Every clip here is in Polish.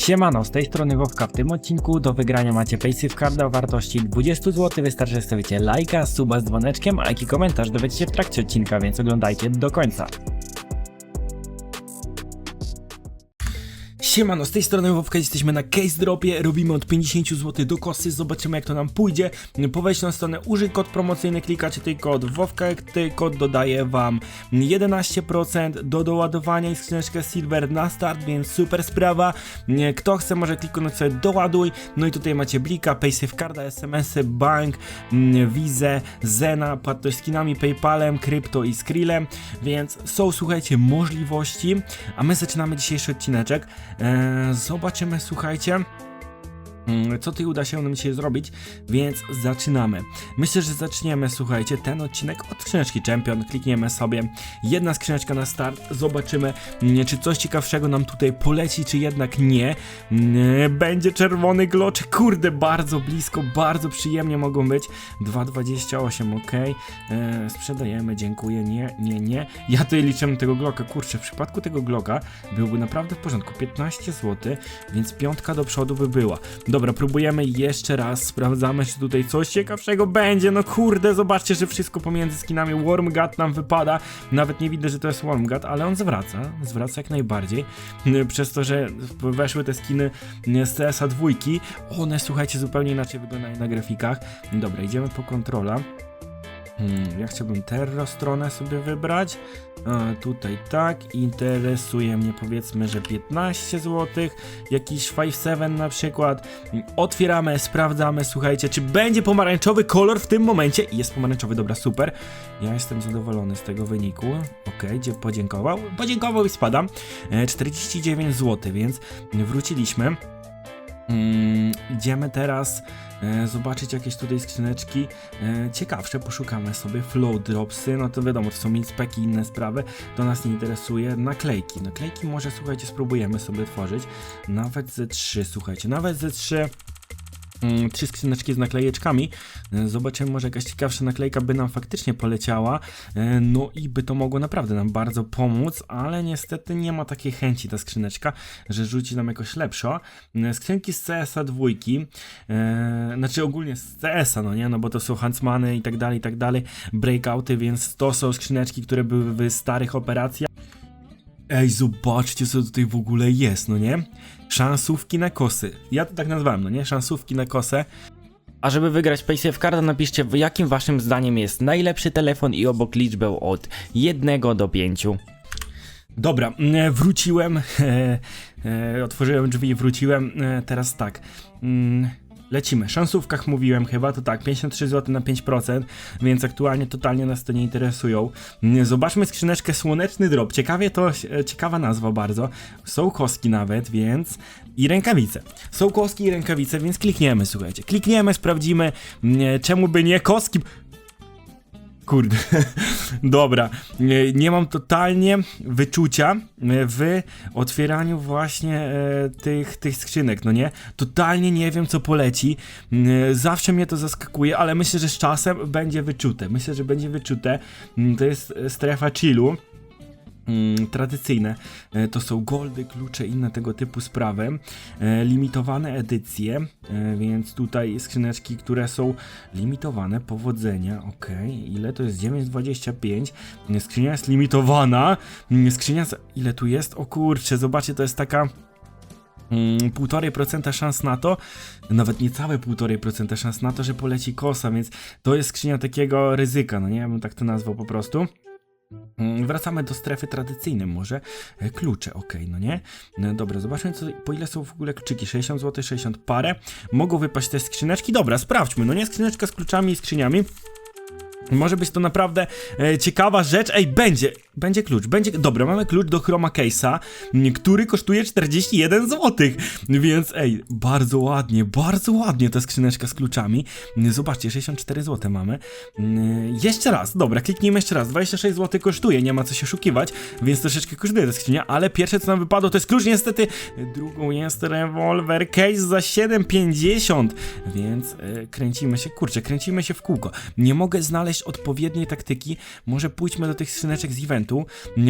Siemano, z tej strony Wowka. W tym odcinku do wygrania macie Paysafe Card o wartości 20 zł. Wystarczy, że lajka, suba z dzwoneczkiem, a jaki komentarz dowiecie się w trakcie odcinka, więc oglądajcie do końca. Siemano, z tej strony Wowka, jesteśmy na case dropie, robimy od 50 zł do kosy, zobaczymy jak to nam pójdzie. Po wejściu na stronę użyj kod promocyjny, klikacie ten kod Wowka, ten kod dodaje wam 11% do doładowania i skrzyneczkę Silver na start, więc super sprawa. Kto chce może kliknąć sobie doładuj, no i tutaj macie blika, Paysafe Carda, SMS-y, bank, Vizę, Zena, płatność skinami, Paypalem, krypto i Skrillem, więc są słuchajcie możliwości, a my zaczynamy dzisiejszy odcineczek. Eee, zobaczymy, słuchajcie. Mm, Co tutaj uda się nam dzisiaj zrobić, więc zaczynamy. Myślę, że zaczniemy, słuchajcie, ten odcinek od skrzyneczki Champion. Klikniemy sobie jedna skrzyneczka na start, zobaczymy, mm, czy coś ciekawszego nam tutaj poleci, czy jednak nie. Mm, Będzie czerwony gloczek, kurde, bardzo blisko, bardzo przyjemnie mogą być. 2,28, ok. Eee, sprzedajemy, dziękuję, nie, nie, nie. Ja tutaj liczę tego gloka, kurczę, w przypadku tego gloka byłby naprawdę w porządku, 15 zł, więc piątka do przodu by była. Dobra, próbujemy jeszcze raz, sprawdzamy, czy tutaj coś ciekawszego będzie. No kurde, zobaczcie, że wszystko pomiędzy skinami Wormgat nam wypada. Nawet nie widzę, że to jest Wormgat, ale on zwraca, zwraca jak najbardziej. Yy, Przez to, że weszły te skiny yy, z CS-a dwójki, one słuchajcie, zupełnie inaczej wyglądają na grafikach. Dobra, idziemy po kontrola. Hmm, ja chciałbym Terra stronę sobie wybrać. A, tutaj tak, interesuje mnie powiedzmy, że 15 zł, jakiś 5-7 na przykład. Otwieramy, sprawdzamy, słuchajcie, czy będzie pomarańczowy kolor w tym momencie. Jest pomarańczowy, dobra, super. Ja jestem zadowolony z tego wyniku. Okej, gdzie podziękował? Podziękował i spadam. E, 49 zł, więc wróciliśmy. Mm, idziemy teraz e, zobaczyć jakieś tutaj skrzyneczki. E, ciekawsze, poszukamy sobie flow dropsy, no to wiadomo, to są minspeki i inne sprawy, to nas nie interesuje, naklejki, naklejki może słuchajcie spróbujemy sobie tworzyć, nawet ze 3 słuchajcie, nawet ze 3 Mm, trzy skrzyneczki z naklejeczkami. E, Zobaczymy, może jakaś ciekawsza naklejka by nam faktycznie poleciała. E, No i by to mogło naprawdę nam bardzo pomóc, ale niestety nie ma takiej chęci ta skrzyneczka, że rzuci nam jakoś lepsza. E, Skrzynki z CS-a dwójki, znaczy ogólnie z CS-a, no nie, no bo to są Huntsmany i tak dalej, i tak dalej, breakouty, więc to są skrzyneczki, które były w starych operacjach. Ej, zobaczcie, co tutaj w ogóle jest, no nie? Szansówki na kosy. Ja to tak nazwałem, no nie? Szansówki na kosę. A żeby wygrać Paysafe Carda, napiszcie, jakim waszym zdaniem jest najlepszy telefon i obok liczbę od 1 do 5. Dobra, mm, wróciłem. E, e, otworzyłem drzwi i wróciłem. E, teraz tak. Mm, Lecimy. Szansówkach mówiłem chyba, to tak, 53 zł na 5%, więc aktualnie totalnie nas to nie interesują. Zobaczmy skrzyneczkę Słoneczny Drop. Ciekawie to, e, ciekawa nazwa bardzo. Są koski nawet, więc... I rękawice. Są koski i rękawice, więc klikniemy, słuchajcie. Klikniemy, sprawdzimy, mm, czemu by nie koski... Kurde, dobra. Nie, nie mam totalnie wyczucia e, w otwieraniu właśnie e, tych, tych skrzynek, no nie? Totalnie nie wiem, co poleci. Mm, Zawsze mnie to zaskakuje, ale myślę, że z czasem będzie wyczute. Myślę, że będzie wyczute. Mm, To jest e, strefa chillu. Mm, tradycyjne. E, To są goldy, klucze, inne tego typu sprawy. E, Limitowane edycje, e, więc tutaj skrzyneczki, które są limitowane. Powodzenia, ok. Ile to jest? 9,25. E, Skrzynia jest limitowana. Mm, Skrzynia, z... ile tu jest? O kurczę, zobaczcie, to jest taka. mm, 1,5% szans na to, nawet niecałe 1,5% szans na to, że poleci kosa, więc to jest skrzynia takiego ryzyka, no nie, ja bym tak to nazwał po prostu. Mm, Wracamy do strefy tradycyjnej może. E, Klucze, ok, no nie? No dobra, zobaczmy co, po ile są w ogóle kluczyki. 60 zł, 60 parę. Mogą wypaść te skrzyneczki. Dobra, sprawdźmy. No nie, skrzyneczka z kluczami i skrzyniami. Może być to naprawdę e, ciekawa rzecz. Ej, będzie, będzie klucz, będzie. Dobra, mamy klucz do Chroma Case'a, który kosztuje 41 zł. Więc ej, bardzo ładnie, bardzo ładnie ta skrzyneczka z kluczami. Zobaczcie, 64 zł mamy. Jeszcze raz, dobra, kliknijmy jeszcze raz. 26 zł kosztuje, nie ma co się oszukiwać, więc troszeczkę kosztuje ta skrzynia, ale pierwsze co nam wypadło to jest klucz, niestety. Drugą jest rewolwer case za 7,50, więc e, kręcimy się, kurczę, kręcimy się w kółko. Nie mogę znaleźć odpowiedniej taktyki, może pójdźmy do tych skrzyneczek z eventu.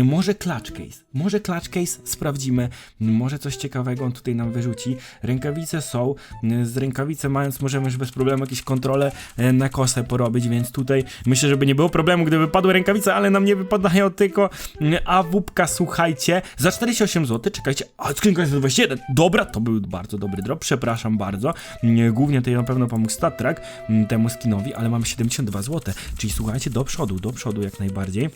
Może clutch case, może clutch case sprawdzimy, może coś ciekawego on tutaj nam wyrzuci. Rękawice są, z rękawice mając możemy już bez problemu jakieś kontrole e, na kosę porobić, więc tutaj myślę, żeby nie było problemu, gdyby wypadły rękawice, ale nam nie wypadają tylko mm, AWP-ka, słuchajcie, za 48 zł, czekajcie, a skrzynka jest za 21, dobra, to był bardzo dobry drop, przepraszam bardzo, Mm, głównie tutaj na pewno pomógł StatTrack mm, temu skinowi, ale mamy 72 zł, czyli słuchajcie, do przodu, do przodu jak najbardziej.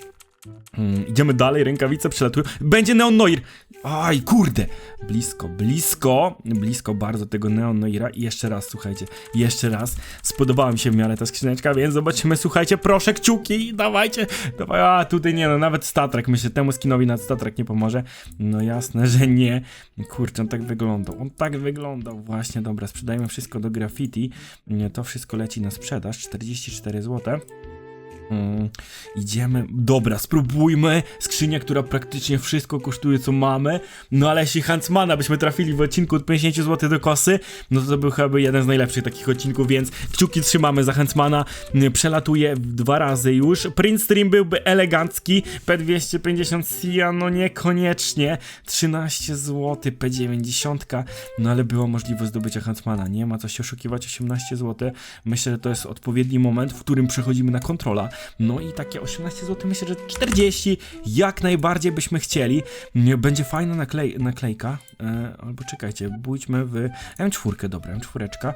Mm, idziemy dalej, rękawice przelatują. Będzie Neon Noir! Aj, kurde! Blisko, blisko, blisko bardzo tego Neon Noira. I jeszcze raz, słuchajcie, jeszcze raz. Spodobała mi się w miarę ta skrzyneczka, więc zobaczymy, słuchajcie, proszę kciuki, dawajcie. Dawaj, a tutaj nie no, nawet Statrek, myślę, temu skinowi nawet Statrek nie pomoże. No jasne, że nie. Kurczę, on tak wyglądał, on tak wyglądał. Właśnie, dobra, sprzedajmy wszystko do graffiti. To wszystko leci na sprzedaż, 44 zł. Mm, idziemy. Dobra, spróbujmy. Skrzynia, która praktycznie wszystko kosztuje, co mamy. No ale jeśli Huntsmana byśmy trafili w odcinku od 50 zł do kosy, no to to był chyba jeden z najlepszych takich odcinków, więc kciuki trzymamy za Huntsmana. Mm, Przelatuje dwa razy już. Print Stream byłby elegancki. P250 Sia, no niekoniecznie. 13 zł, P90. No ale było możliwość zdobycia Huntsmana. Nie ma co się oszukiwać, 18 zł. Myślę, że to jest odpowiedni moment, w którym przechodzimy na kontrola. No i takie 18 zł, myślę, że 40 jak najbardziej byśmy chcieli. Będzie fajna naklej naklejka. E, albo czekajcie, pójdźmy w M4, dobra, M4.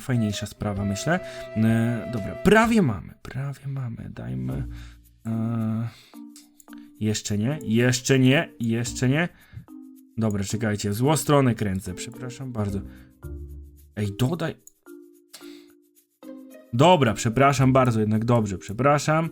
Fajniejsza sprawa, myślę. E, dobra, prawie mamy, prawie mamy. Dajmy. E, jeszcze nie, jeszcze nie, jeszcze nie. Dobra, czekajcie, w złą stronę kręcę, przepraszam bardzo. Ej, dodaj. Dobra, przepraszam bardzo, jednak dobrze, przepraszam.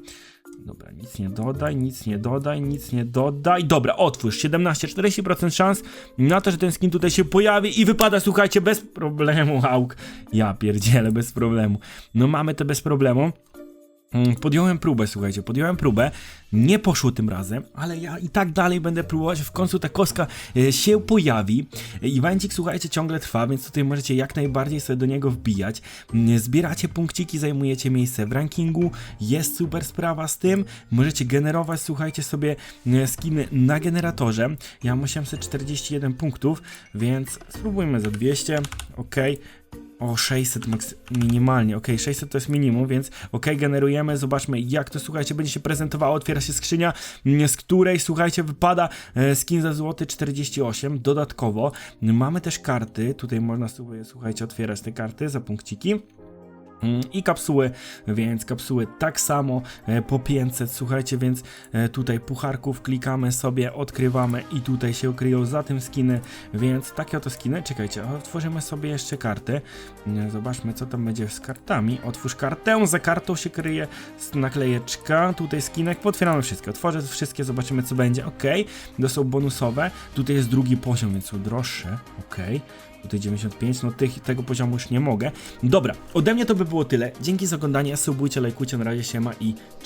Dobra, nic nie dodaj, nic nie dodaj, nic nie dodaj. Dobra, otwórz. 17, 40% szans na to, że ten skin tutaj się pojawi i wypada, słuchajcie, bez problemu, auk. Ja pierdzielę, bez problemu. No mamy to bez problemu. Mm, Podjąłem próbę, słuchajcie, podjąłem próbę. Nie poszło tym razem, ale ja i tak dalej będę próbować. W końcu ta koska e, się pojawi. E, Evencik, słuchajcie, ciągle trwa, więc tutaj możecie jak najbardziej sobie do niego wbijać. Mm, Zbieracie punkciki, zajmujecie miejsce w rankingu. Jest super sprawa z tym. Możecie generować, słuchajcie, sobie e, skiny na generatorze. Ja mam 841 punktów, więc spróbujmy za 200. Ok. O, 600 maks minimalnie, ok, 600 to jest minimum, więc ok, generujemy, zobaczmy jak to, słuchajcie, będzie się prezentowało, otwiera się skrzynia, mm, z której, słuchajcie, wypada e, skin za złoty 48, dodatkowo mamy też karty, tutaj można słuchajcie, otwierać te karty za punkciki. Mm, I kapsuły, więc kapsuły tak samo e, po 500, słuchajcie, więc e, tutaj pucharków klikamy sobie, odkrywamy i tutaj się kryją za tym skiny, więc takie oto skiny, czekajcie, otworzymy sobie jeszcze karty, Mm, zobaczmy co tam będzie z kartami, otwórz kartę, za kartą się kryje naklejeczka, tutaj skinek, potwieramy wszystkie, otworzę wszystkie, zobaczymy co będzie, ok, to są bonusowe, tutaj jest drugi poziom, więc są droższe, ok, Tutaj 95, no tych, tego poziomu już nie mogę. Dobra, ode mnie to by było tyle. Dzięki za oglądanie, subujcie, lajkujcie, na razie siema i cześć.